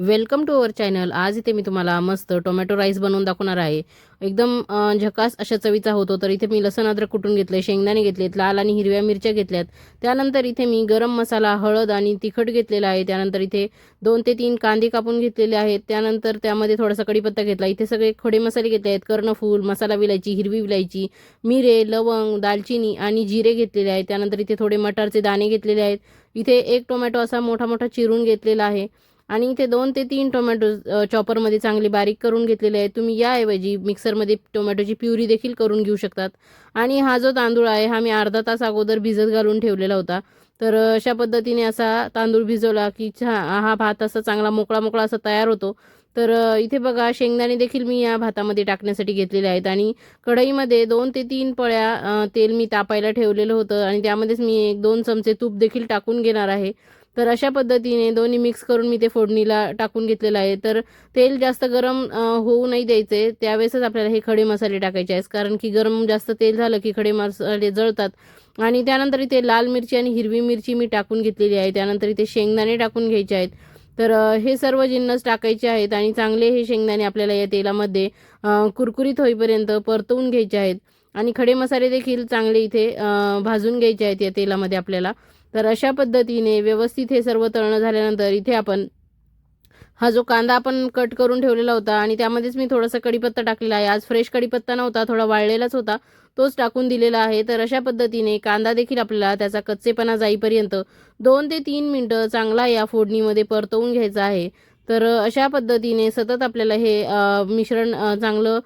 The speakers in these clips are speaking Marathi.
Welcome to our channel. आज इथे मी तुम्हाला मस्त टोमॅटो राईस बनवून दाखवणार आहे. एकदम झकास अशा चवीचा होतो तर इथे मी लसण अद्रक कुटून घेतले शेंगदाणे घेतलेत लाल आणि हिरव्या मिरच्या घेतल्यात. त्यानंतर इथे मी गरम मसाला हळद आणि तिखट घेतलेला आहे. त्यानंतर इथे दोन ते तीन कांदे कापून घेतलेले आहेत. त्यानंतर त्यामध्ये थोडासा कढीपत्ता घेतला. इथे सगळे खडे मसाले घेतले आहेत. कर्णफूल मसाला विलायची हिरवी विलायची मिरे लवंग दालचिनी आणि जिरे घेतलेले आहेत. त्यानंतर इथे थोडे मटारचे दाणे घेतलेले आहेत. इथे एक टोमॅटो असा मोठा मोठा चिरून घेतलेला आहे. आणि इथे दोन ते तीन टोमॅटो चॉपरमध्ये चांगले बारीक करून घेतलेले आहे तुम्ही याऐवजी मिक्सरमध्ये टोमॅटोची प्युरी देखील करून घेऊ शकतात. आणि हा जो तांदूळ आहे हा मी अर्धा तास अगोदर भिजत घालून ठेवलेला होता. तर अशा पद्धतीने असा तांदूळ भिजवला की छा हा भात असा चांगला मोकळा मोकळा असा तयार होतो. तर इथे बघा शेंगदाणे देखील मी या भातामध्ये टाकण्यासाठी घेतलेले आहेत. आणि कढईमध्ये दोन ते तीन पळ्या तेल मी तापायला ठेवलेलं होतं. आणि त्यामध्येच मी एक दोन चमचे तूप देखील टाकून घेणार आहे. तर अशा पद्धतीने दोन्ही मिक्स करून मी ते फोडणीला टाकून घेतलेलं आहे. तर तेल जास्त गरम होऊ नाही द्यायचे. त्यावेळेसच आपल्याला हे खडे मसाले टाकायचे आहेत. कारण की गरम जास्त तेल झालं की खडे मसाले जळतात. आणि त्यानंतर इथे लाल मिरची आणि हिरवी मिरची मी टाकून घेतलेली आहे. त्यानंतर इथे शेंगदाणे टाकून घ्यायचे आहेत. तर हे सर्व जिन्नस टाकायचे आहेत आणि चांगले हे शेंगदाणे आपल्याला या तेलामध्ये कुरकुरीत होईपर्यंत परतवून घ्यायचे आहेत. आणि खडे मसाले देखील चांगले इथे भाजून घ्यायचे आहेत या तेलामध्ये आपल्याला. तर अशा पद्धतीने व्यवस्थित हे सर्व तळणं झाल्यानंतर इथे आपण हा जो कांदा आपण कट करून ठेवलेला होता आणि त्यामध्येच मी थोडासा कढीपत्ता टाकलेला आहे. आज फ्रेश कढीपत्ता नव्हता थोडा वाळलेलाच होता. तोच टाकून दिलेला आहे. तर अशा पद्धतीने कांदा देखील आपल्याला त्याचा कच्चेपणा जाईपर्यंत दोन ते तीन मिनटं चांगला या फोडणीमध्ये परतवून घ्यायचा आहे. तर अशा पद्धतीने सतत आपल्याला हे मिश्रण चांगलं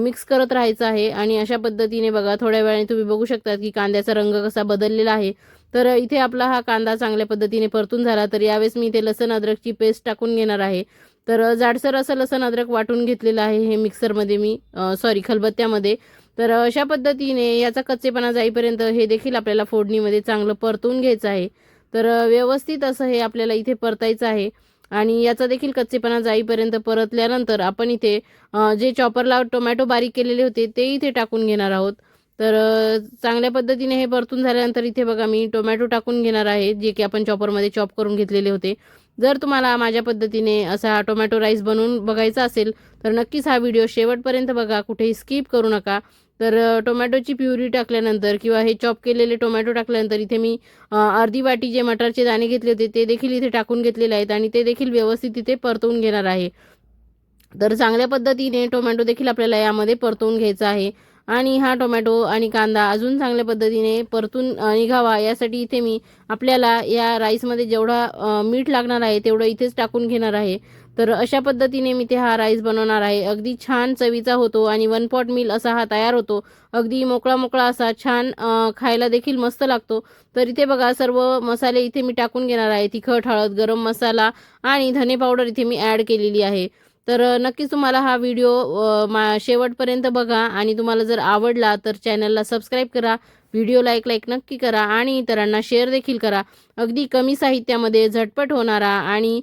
मिक्स करत राहायचं आहे. आणि अशा पद्धतीने बघा थोड्या वेळाने तुम्ही बघू शकता की कांद्याचा रंग कसा बदललेला आहे. तर इथे आपला हा कांदा चांगल्या पद्धतीने परतून झाला तर यावेळेस मी इथे लसण अद्रकची पेस्ट टाकून घेणार आहे. तर जाडसर असं लसण अद्रक वाटून घेतलेलं आहे हे मिक्सरमध्ये मी सॉरी खलबत्त्यामध्ये. तर अशा पद्धतीने याचा कच्चेपणा जाईपर्यंत हे देखील आपल्याला फोडणीमध्ये चांगलं परतून घ्यायचं आहे. तर व्यवस्थित असं हे आपल्याला इथे परतायचं आहे. आणि याचा देखील कच्चेपणा जाईपर्यंत परतल्यानंतर आपण इथे जे चॉपरला टोमॅटो बारीक केलेले होते ते इथे टाकून घेणार आहोत. तर चांगल्या पद्धतीने हे परतून झाल्यानंतर इथे बघा मी टोमॅटो टाकून घेणार आहे जे की आपण चॉपरमध्ये चॉप करून घेतलेले होते. जर तुम्हाला माझ्या पद्धतीने असा टोमॅटो राईस बनवून बघायचा असेल तर नक्कीच हा व्हिडिओ शेवटपर्यंत बघा कुठेही स्किप करू नका. तर टोमॅटोची प्युरी टाकल्यानंतर किंवा हे चॉप केलेले टोमॅटो टाकल्यानंतर इथे मी अर्धी वाटी जे मटारचे दाणे घेतले होते ते देखील इथे टाकून घेतलेले आहेत आणि ते देखील व्यवस्थित इथे परतवून घेणार आहे. तर चांगल्या पद्धतीने टोमॅटो देखील आपल्याला यामध्ये परतवून घ्यायचा आहे. आणि हा टोमॅटो आणि कांदा अजून चांगल्या पद्धतीने परतून निघावा. यासाठी इथे मी आपल्याला या राईसमध्ये जेवढा मीठ लागणार आहे तेवढं इथेच टाकून घेणार आहे. तर अशा पद्धतीने मी ते हा राईस बनवणार आहे. अगदी छान चवीचा होतो आणि वन पॉट मील असा हा तयार होतो. अगदी मोकळा मोकळा असा छान खायला देखील मस्त लागतो. तर इथे बघा सर्व मसाले इथे मी टाकून घेणार आहे. तिखट हळद गरम मसाला आणि धने पावडर इथे मी ॲड केलेली आहे. तर नक्कीच तुम्हाला हा व्हिडिओ मा शेवटपर्यंत बघा आणि तुम्हाला जर आवडला तर चॅनलला सबस्क्राईब करा व्हिडिओ लाईक लाईक नक्की करा आणि इतरांना शेअर देखील करा. अगदी कमी साहित्यामध्ये झटपट होणारा आणि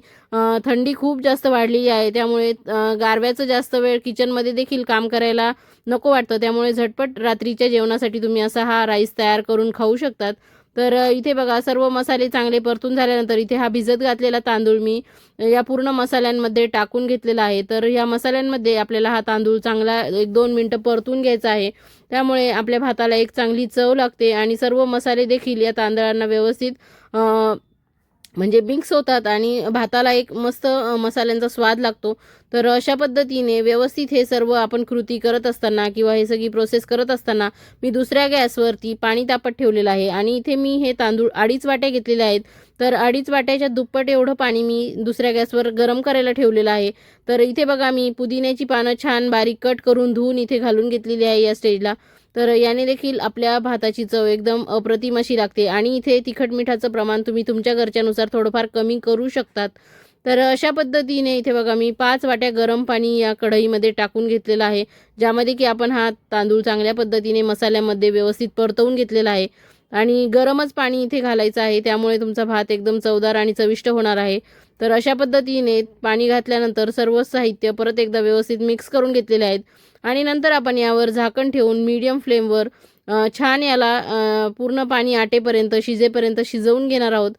थंडी खूप जास्त वाढलेली आहे त्यामुळे गारव्याचं जास्त वेळ किचनमध्ये देखील काम करायला नको वाटतं त्यामुळे झटपट रात्रीच्या जेवणासाठी तुम्ही असा हा राईस तयार करून खाऊ शकतात. तर इथे बघा सर्व मसाले चांगले परतून झाल्यानंतर इथे हा भिजत घातलेला तांदूळ मी या पूर्ण मसाल्यांमध्ये टाकून घेतलेला आहे. तर या मसाल्यांमध्ये आपल्याला हा तांदूळ चांगला एक दोन मिनटं परतून घ्यायचा आहे. त्यामुळे आपल्या भाताला एक चांगली चव लागते आणि सर्व मसाले देखील या तांदळांना व्यवस्थित म्हणजे मिक्स होतात आणि भाताला एक मस्त मसाल्यांचा स्वाद लागतो. तर अशा पद्धतीने व्यवस्थित हे सर्व आपण कृती करत असताना किंवा हे सगळी प्रोसेस करत असताना मी दुसऱ्या गॅसवरती पाणी तापत ठेवलेलं आहे आणि इथे मी हे तांदूळ अडीच वाट्या घेतलेल्या आहेत. तर अडीच वाट्याच्या दुप्पट एवढं पाणी मी दुसऱ्या गॅसवर गरम करायला ठेवलेलं आहे. तर इथे बघा मी पुदिन्याची पानं छान बारीक कट करून धुवून इथे घालून घेतलेली आहे या स्टेजला तर याने देखील आपल्या भाताची चव एकदम अप्रतिम अशी लागते. आणि इथे तिखट मिठाचं प्रमाण तुम्ही तुमच्या घरच्यानुसार थोडंफार कमी करू शकतात. तर अशा पद्धतीने इथे बघा मी पाच वाट्या गरम पाणी या कढईमध्ये टाकून घेतलेलं आहे. ज्यामध्ये की आपण हा तांदूळ चांगल्या पद्धतीने मसाल्यामध्ये व्यवस्थित परतवून घेतलेला आहे. आणि गरमच पाणी इथे घालायचं आहे. त्यामुळे तुमचा भात एकदम चवदार आणि चविष्ट होणार आहे. तर अशा पद्धतीने पाणी घातल्यानंतर सर्व साहित्य परत एकदा व्यवस्थित मिक्स करून घेतलेले आहेत. आणि नंतर आपण यावर झाकण ठेवून मीडियम फ्लेमवर छान याला पूर्ण पाणी आटेपर्यंत शिजेपर्यंत शिजवून घेणार आहोत.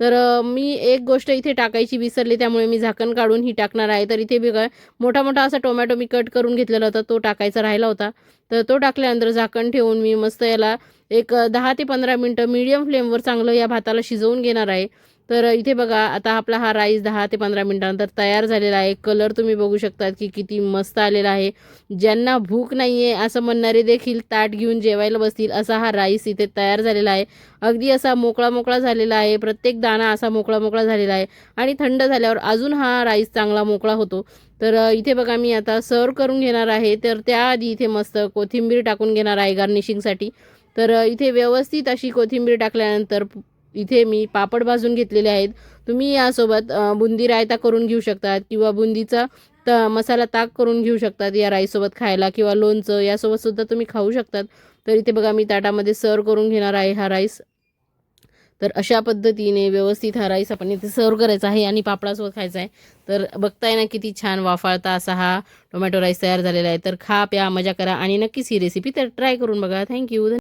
तर मी एक गोष्ट इथे टाकायची विसरली त्यामुळे मी झाकण काढून ही टाकणार आहे. तर इथे बघा मोठा मोठा असा टोमॅटो मी कट करून घेतलेला होता तो टाकायचा राहिला होता. तर तो टाकल्यानंतर झाकण ठेवून मी मस्त याला एक दहा ते पंधरा मिनटं मीडियम फ्लेमवर चांगलं या भाताला शिजवून घेणार आहे. तर इथे बघा आता आपला हा राईस दहा ते पंधरा मिनटानंतर तयार झालेला आहे. कलर तुम्ही बघू शकतात की किती मस्त आलेला आहे. ज्यांना भूक नाही आहे असं म्हणणारे देखील ताट घेऊन जेवायला बसतील. असा हा राईस इथे तयार झालेला आहे. अगदी असा मोकळा मोकळा झालेला आहे. प्रत्येक दाणा असा मोकळा मोकळा झालेला आहे. आणि थंड झाल्यावर अजून हा राईस चांगला मोकळा होतो. तर इथे बघा मी आता सर्व करून घेणार आहे. तर त्याआधी इथे मस्त कोथिंबीर टाकून घेणार आहे गार्निशिंगसाठी तर इथे व्यवस्थित अशी कोथिंबीर टाकल्यानंतर इथे मी पापड भाजून घेतलेले आहेत. तुम्ही यासोबत बुंदी रायता करून घेऊ शकतात किंवा बुंदीचा त मसाला ताक करून घेऊ शकतात या राईससोबत खायला किंवा लोणचं यासोबतसुद्धा तुम्ही खाऊ शकतात. तर इथे बघा मी ताटामध्ये सर्व करून घेणार आहे हा राईस. तर अशा पद्धतीने व्यवस्थित हा राईस आपण इथे सर्व करायचा आहे आणि पापडासोबत खायचा आहे. तर बघताय ना किती छान वाफाळता असा हा टोमॅटो राईस तयार झालेला आहे. तर खा प्या मजा करा आणि नक्कीच ही रेसिपी तर ट्राय करून बघा. थँक्यू